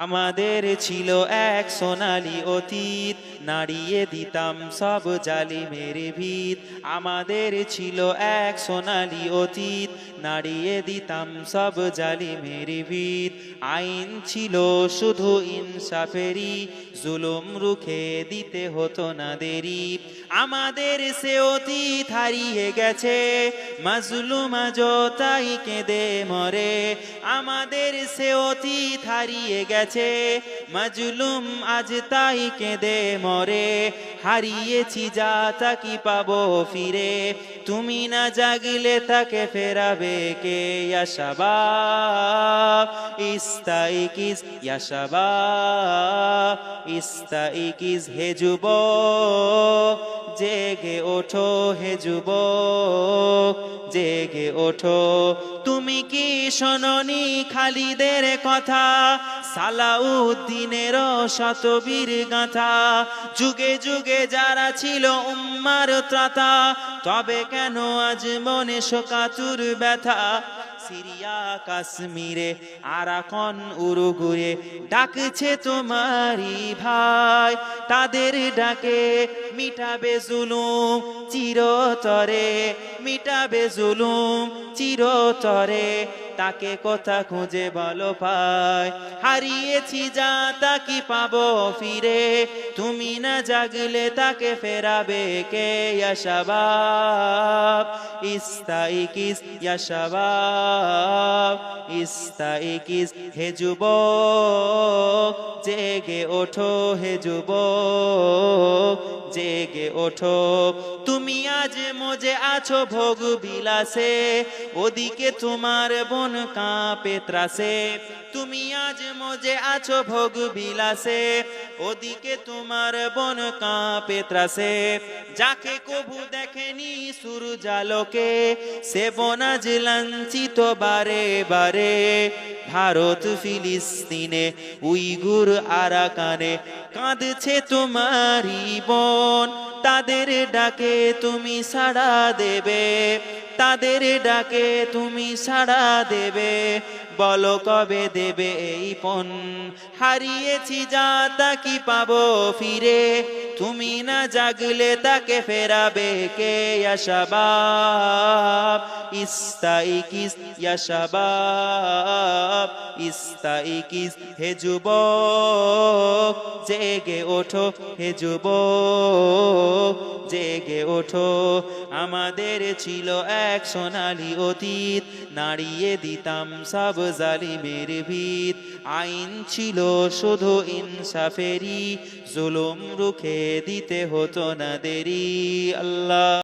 আমাদের ছিল এক সোনালি অতীত, নাড়িয়ে দিতাম সব জালিমের ভিত। আমাদের ছিল এক সোনালি অতীত, নাড়িয়ে দিতাম সব জালিমের ভিত। আইন ছিল শুধু ইনসাফেরি জুলুম রুখে দিতে হতো না দেরি। আমাদের সে অতীত হারিয়ে গেছে, মাজলুম আজও তাই কেঁদে মরে। আমাদের সে অতীত হারিয়ে গেছে মাজলুম আজ তাই কেঁদে মরে। হারিয়েছি যা তা কি পাবো ফিরে। তুমি না জাগিলে তাকে ফেরাবে কে? ইয়াশাবাব ইস্তাইকিস ইয়াশাবাব ইস্তাইকিস হে যুবক। জেগে ওঠো হে যুবক, জেগে ওঠো। তুমি কি শোনি খালিদের কথা? সালাউদ্দিনের শতবীর গাথা। যুগে যুগে যারা ছিল উম্মার ত্রাতা, তবে কেন আজ মনে শোকাতুর ব্যথা? সিরিয়া, কাশ্মীরে, আরাকন, উরুগুয়ে, ডাকছে তোমারি ভাই। তাদের ডাকে মিটাবে জুলুম চিরতরে, মিটাবে জুলুম চিরতরে। তাকে কথা খুঁজে বলো পায় হারিয়েছি যা তা কি পাবো ফিরে? তুমি না জাগলে তাকে ফেরাবে কে ইয়াশাবাব ইস্তাইকিস ইয়াশাবাব ইস্তাইকিস হে যুবক জেগে ওঠো হে যুবক, জেগে ওঠো। তুমি আজ মজে আছো ভোগ বিলাসে, ওদিকে তোমার বোন কাঁপে ত্রাসে। তুমি আজ মজে আছো ভোগ বিলাসে, ওদিকে তোমার বোন কাঁপে ত্রাসে। যাকে কবু দেখেনি সূর্যালোকে সে বোন আজ লাঞ্ছিত বারে বারে। ভারত, ফিলিস্তিনে উইগুর আরাকানে কাঁদছে তোমারি বোন। তাদের ডাকে তুমি সাড়া দেবে, তাদের ডাকে তুমি সাড়া দেবে। বলো কবে দেবে এই পণ? হারিয়েছি যা তা কি পাবো ফিরে? তুমি না জাগলে তাকে ফেরাবে কে ইয়াশাবাব ইস্তাইকিস ইয়াশাবাব ইস্তাইকিস, হে যুবক, জেগে ওঠো, হে যুবক, জেগে ওঠো। আমাদের ছিল এক সোনালি অতীত, নাড়িয়ে দিতাম সব জালিমের ভিত। আইন ছিল শুধু ইনসাফেরি জুলুম রুখে দিতে হতো না দেরি। আল্লাহ